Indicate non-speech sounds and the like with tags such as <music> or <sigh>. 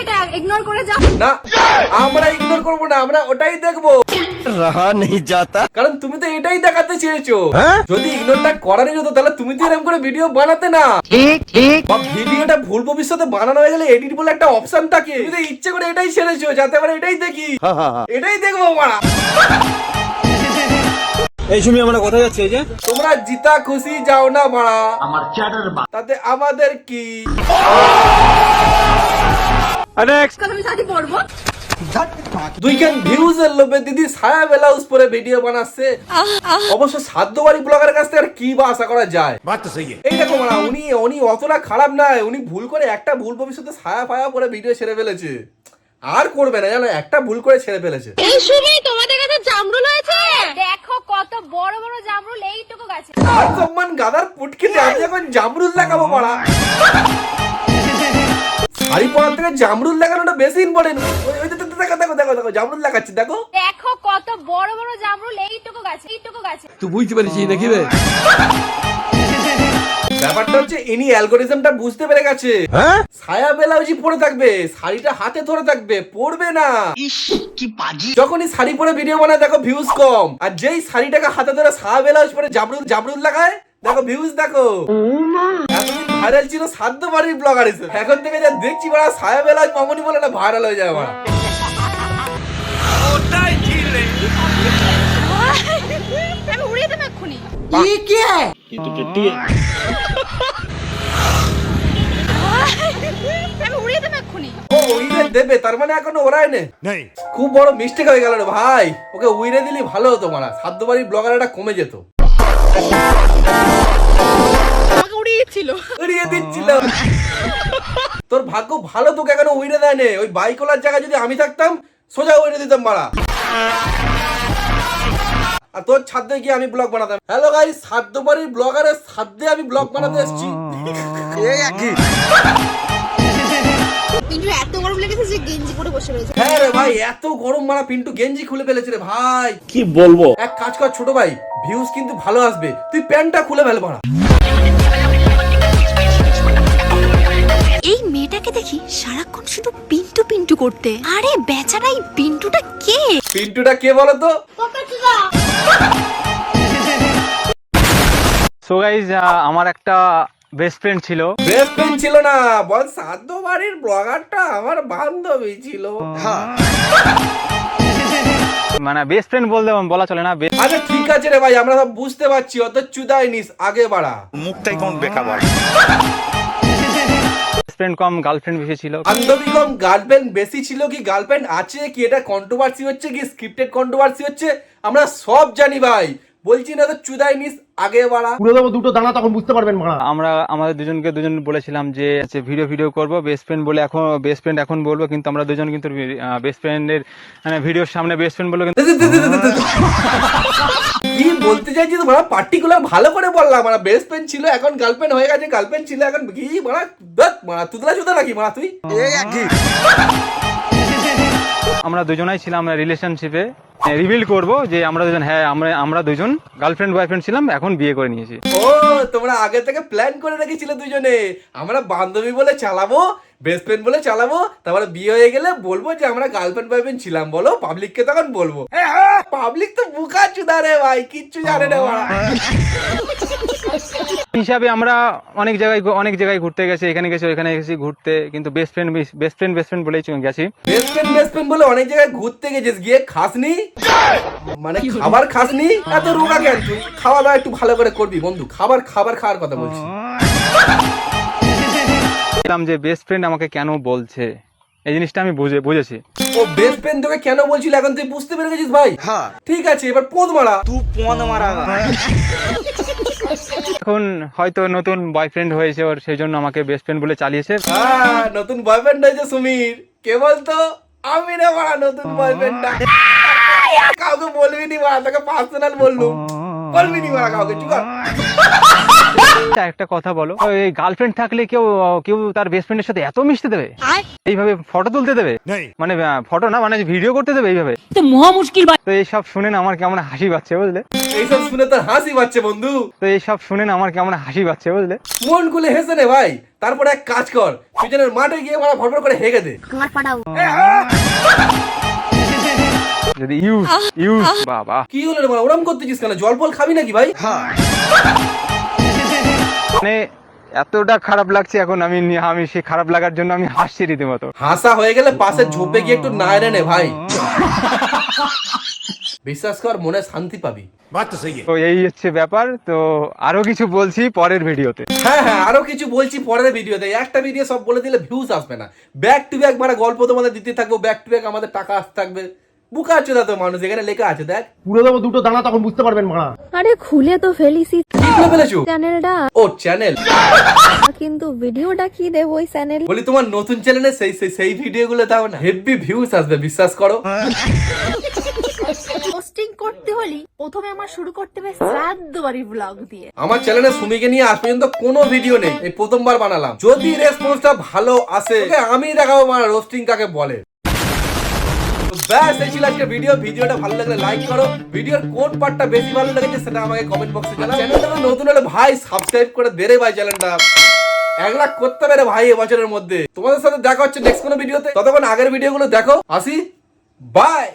এটা ইগনোর করে যাও। না আমরা ইগনোর করব না আমরা ওটাই দেখব। রাহা নেই যাতা। কারণ তুমি তো এটাই দেখাতে চেয়েছো। হ্যাঁ? যদি ইগনোরটা করারই হতো তাহলে তুমি তো এরকম করে ভিডিও বানাতে না। ঠিক ঠিক। ভিডিওটা ভুল ভবিষ্যতে বানানো হয়ে গেলে এডিট বলে একটা অপশন থাকে। তুমি তো ইচ্ছে করে এটাই ছেড়েছো যাতে আমরা এটাই দেখি। এটাই দেখব আমরা। এই সময় আমরা কথা যাচ্ছে যে? তোমরা জিতা খুশি যাও না মারা আমার চ্যাটার তাতে আমাদের কি? ভিউজ এর লোভে দিদি ছায়া ব্লাউজ পরে ভিডিও বানাচ্ছে? অবশ্য সাধ্যবাড়ি ব্লগারের কাছ থেকে আর কি বা আশা করা যায়? এই দেখো মারা উনি উনি অতটা খারাপ নয় উনি ভুল করে একটা ভুল ভবিষ্যতে ছায়া ফায়া পরে ভিডিও ছেড়ে ফেলেছে। আর করবে না জানো একটা ভুল করে ছেড়ে ফেলেছে। এই সুমি তোমাদের কাছে জামরুল হয়েছে? দেখো কত বড় বড় জামরুল এইটুকু গাছে। সম্মান গাদার পুটকিতে আমি এখন জামরুল লাগাবো মারা শাড়ি পরার থেকে জামরুল লাগানোটা বেশি ইম্পর্টেন্ট দেখো দেখো দেখো দেখো দেখো জামরুল লাগাচ্ছি দেখো। দেখো কত বড় বড় জামরুল এইটুকু গাছে এইটুকু গাছে। তুই বুঝতে পারছিস নাকি রে। ব্যাপারটা হচ্ছে ইনি অ্যালগোরিজমটা বুঝতে পেরে গেছে। ছায়া ব্লাউজই পরে থাকবে শাড়িটা হাতে ধরে থাকবে পরবে না। যখনই শাড়ি পরে ভিডিও বানায় দেখো ভিউজ কম। আর যেই শাড়িটাকে হাতে ধরে ছায়া ব্লাউজ পরে জাবরুল জাবরুল লাগায় দেখো ভিউজ দেখো। ভাইরাল ছিল সাধ্য বাড়ির ব্লগার হিসেবে। এখন থেকে যা দেখছি বড় ছায়া ব্লাউজ মামনি বলে না ভাইরাল হয়ে যায় আমার আমি উড়িয়ে দেবো এক্ষুনি। আমি উড়িয়ে দেবো এক্ষুনি। ও উইরে দেবে তার মানে এখনও ওরাই নে খুব বড় মিস্টেক হয়ে গেল রে ভাই। ওকে উইরে দিলি ভালো হতো মারা সাধ্য বাড়ির ব্লগার এটা কমে যেত। দিচ্ছিল উড়িয়ে দিচ্ছিল তোর ভাগ্য ভালো তোকে এখনও উইরে দেয় নে ওই বাইকওয়ালার জায়গায় যদি আমি থাকতাম সোজা উইরে দিতাম মারা। আর তোর ছাদে গিয়ে আমি ব্লগ বানাতাম। হ্যালো গাই সাধ্য বাড়ির ব্লগারের সাধ্যে আমি ব্লগ বানাতে এসেছি। কিন্তু এত গরম লেগেছে যে গেঞ্জি পরে বসে রয়েছে। হ্যাঁ রে ভাই এত গরম মারা পিন্টু গেঞ্জি খুলে ফেলেছে রে ভাই। কি বলব? এক কাজ কর ছোট ভাই ভিউজ কিন্তু ভালো আসবে। তুই প্যান্টটা খুলে ফেল মারা। এই মেয়েটাকে দেখি সারাক্ষণ শুধু পিন্টু পিন্টু করতে। আরে বেচারা এই পিন্টুটা কে? পিন্টুটা কে বলো তো সো গাইজ আমার একটা বেস্ট ফ্রেন্ড ছিল। বেস্ট ফ্রেন্ড ছিল না বল সাধ্য বাড়ির ব্লগারটা আমার বান্ধবী ছিল। মানে বেস্ট ফ্রেন্ড বলতে বলা চলে না আচ্ছা ঠিক আছে রে ভাই আমরা সব বুঝতে পারছি অত চুদাই নিস আগে বাড়া। ফ্রেন্ড কম গার্লফ্রেন্ড বেশি ছিল। বান্ধবী কম গার্লফ্রেন্ড বেশি ছিল কি গার্লফ্রেন্ড আছে কি, এটা কন্ট্রোভার্সি হচ্ছে কি স্ক্রিপ্টেড কন্ট্রোভার্সি হচ্ছে? আমরা সব জানি ভাই বলছি না তো চুদাই নিস আগে বাড়া। পুরো দেবো দুটো দানা তখন বুঝতে পারবেন মারা। আমরা আমাদের দুজনকে দুজন বলেছিলাম যে ভিডিও ভিডিও করব বেস্ট ফ্রেন্ড বলে এখন বেস্ট ফ্রেন্ড এখন বলব কিন্তু আমরা দুজন কিন্তু বেস্ট ফ্রেন্ডের মানে ভিডিওর সামনে বেস্ট ফ্রেন্ড বলব কিন্তু <laughs> কি বলতে চাইছি তো মারা পার্টিকুলার ভালো করে বললাম মারা বেস্ট ফ্রেন্ড ছিল এখন গার্লফ্রেন্ড হয়ে গেছে গার্লফ্রেন্ড ছিল এখন কি মারা দেখ মারা তুতলা চুদা নাকি মারা তুই? আমরা দুজনাই ছিলাম রিলেশনশিপে রিভিল করব যে আমরা দুজন হ্যাঁ আমরা আমরা দুজন গার্লফ্রেন্ড বয়ফ্রেন্ড ছিলাম, এখন বিয়ে করে নিয়েছি। ও, তোমরা আগে থেকে প্ল্যান করে রেখেছিলে দুজনে। আমরা বান্ধবী বলে চালাবো বেস্ট ফ্রেন্ড বলে চালাবো, তারপরে বিয়ে হয়ে গেলে বলব যে আমরা গার্লফ্রেন্ড বয়ফ্রেন্ড ছিলাম, বলো পাবলিককে তখন বলব। পাবলিক তো বুকা চুদা রে ভাই, কিচ্ছু জানে না হিসাবে আমরা অনেক জায়গায় অনেক জায়গায় ঘুরতে গেছি এখানে গেছি ওখানে গেছি ঘুরতে কিন্তু best friend best friend best friend বলেই গেছি। বেস্ট ফ্রেন্ড বেস্ট ফ্রেন্ড বলে অনেক জায়গায় ঘুরতে গেছিস গিয়ে খাসনি? মানে খাবার খাসনি? এত রোগা কেন তুই? খাওয়া দাওয়া একটু ভালো করে করবি বন্ধু। খাবার খাবার খাওয়ার কথা বলছি। বললাম যে বেস্ট ফ্রেন্ড আমাকে কেন বলছে? এই জিনিসটা আমি বুঝে বুঝেছি। ও বেস্ট ফ্রেন্ড তোকে কেন বলছিল? এখন তুই বুঝতে পেরে গেছিস ভাই? হ্যাঁ। ঠিক আছে এবার পোদ মারা। তুই পোদ মারা। এখন হয়তো নতুন বয়ফ্রেন্ড হয়েছে ওর সেই জন্য আমাকে বেস্ট ফ্রেন্ড বলে চালিয়েছে। হ্যাঁ নতুন বয়ফ্রেন্ড হয়েছে সুমির। কে বলতো? আমি না বা নতুন বয়ফ্রেন্ডটা কাউকে বলবি নি মারা তোকে পার্সোনাল বললুম। বলবি নি মারা কাউকে ঠিক একটা কথা বলো। এই গার্লফ্রেন্ড থাকলে কেউ কেউ তার বেস্ট ফ্রেন্ডের সাথে এত মিশতে দেবে? এইভাবে ফটো তুলতে দেবে? মানে ফটো না মানে ভিডিও করতে দেবে এইভাবে? তো মহা মুশকিল তো এইসব শুনে আমার কেমন হাসি পাচ্ছে বুঝলে? এইসব শুনে তোর হাসি পাচ্ছে বন্ধু। তো এইসব শুনে আমার কেমন হাসি পাচ্ছে বুঝলে? মন খুলে হেসে নে ভাই। তারপরে এক কাজ কর। পিছনের মাঠে গিয়ে মারা ভরভর করে হেগে দে। যদি ইউজ ইউজ বাবা। কি হলো রে ওরম করতেছিস কেন? জল ফল খাবি নাকি ভাই? মানে এতটা খারাপ লাগছে এখন আমি আমি সেই খারাপ লাগার জন্য আমি হাসছি রীতিমতো। হাসা হয়ে গেলে পাশে ঝোপে গিয়ে একটু নায়রে নে ভাই। বিশ্বাস কর মনে শান্তি পাবি। তো এই হচ্ছে ব্যাপার তো আরও কিছু বলছি পরের ভিডিওতে। হ্যাঁ হ্যাঁ আরও কিছু বলছি পরের ভিডিওতে। একটা ভিডিও সব বলে দিলে ভিউজ আসবে না। ব্যাক টু ব্যাক মানে গল্প তোমাদের দিতে থাকব ব্যাক টু ব্যাক আমাদের টাকা আসতে থাকবে। বুকা তো মানুষ এখানে লেখা আছে দেখ। পুরো দেবো দুটো দানা তখন বুঝতে পারবেন মারা। আরে খুলে তো ফেলিসি কি ফেলেছো? চ্যানেলটা। ও চ্যানেল। কিন্তু ভিডিওটা কি দেবো ওই চ্যানেল? বলি তোমার নতুন চ্যানেলে সেই সেই সেই ভিডিওগুলো দাও না। হেভি ভিউজ আসবে বিশ্বাস করো। পোস্টিং করতে হলে প্রথমে আমার শুরু করতে হবে শ্রাদ্ধ বাড়ি ব্লগ দিয়ে। আমার চ্যানেলে সুমিকে নিয়ে আজ পর্যন্ত কোনো ভিডিও নেই। এই প্রথমবার বানালাম। যদি রেসপন্সটা ভালো আসে আমি দেখাবো মানে রোস্টিং কাকে বলে। ব্যাস, এই ছিল আজকে ভিডিও ভিডিওটা ভালো লাগলে লাইক করো। ভিডিওর কোন পার্টটা বেশি ভালো লেগেছে সেটা আমাকে কমেন্ট বক্সে জানাও। চ্যানেলটা নতুন হলে ভাই সাবস্ক্রাইব করে দে রে ভাই চ্যানেলটা এক লাখ করতে পারে ভাই এবছরের মধ্যে। তোমাদের সাথে দেখা হচ্ছে নেক্সট কোনো ভিডিওতে ততক্ষণ আগের ভিডিওগুলো দেখো। আসি। বাই